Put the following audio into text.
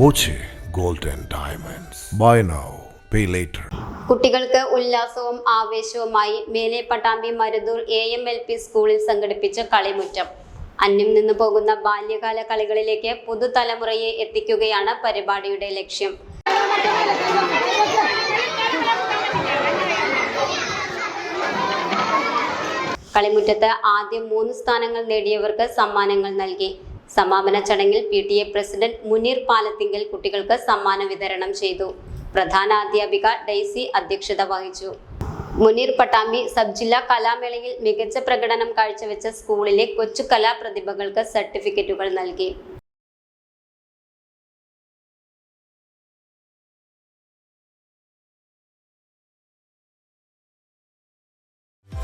Boche gold diamonds. Buy now pay later. കുട്ടികൾക്ക് ഉല്ലാസവും ആവേശവുമായി മേലെ Pattambi Maruthur A M L P സ്കൂളിൽ സംഘടിപ്പിച്ച കളിമുറ്റം. അന്യം നിന്ന് പോകുന്ന ബാല്യകാല കളികളിലേക്ക് പുതുതലമുറയെ എത്തിക്കുകയാണ് പരിപാടിയുടെ ലക്ഷ്യം. കളിമുറ്റത്ത് ആദ്യം മൂന്ന് സ്ഥാനങ്ങൾ നേടിയവർക്ക് സമ്മാനങ്ങൾ നൽകി. സമാപന ചടങ്ങിൽ P T A president Muneer Palathingal കുട്ടികൾക്ക് സമ്മാന വിതരണം ചെയ്തു. പ്രധാന അധ്യാപിക ഡെയ്സി അധ്യക്ഷത വഹിച്ചു. മുനീർ പട്ടാമ്പി സബ് ജില്ലാ കലാമേളയിൽ മികച്ച പ്രകടനം കാഴ്ചവെച്ച സ്കൂളിലെ കൊച്ചു കലാപ്രതിഭകൾക്ക് സർട്ടിഫിക്കറ്റുകൾ നൽകി.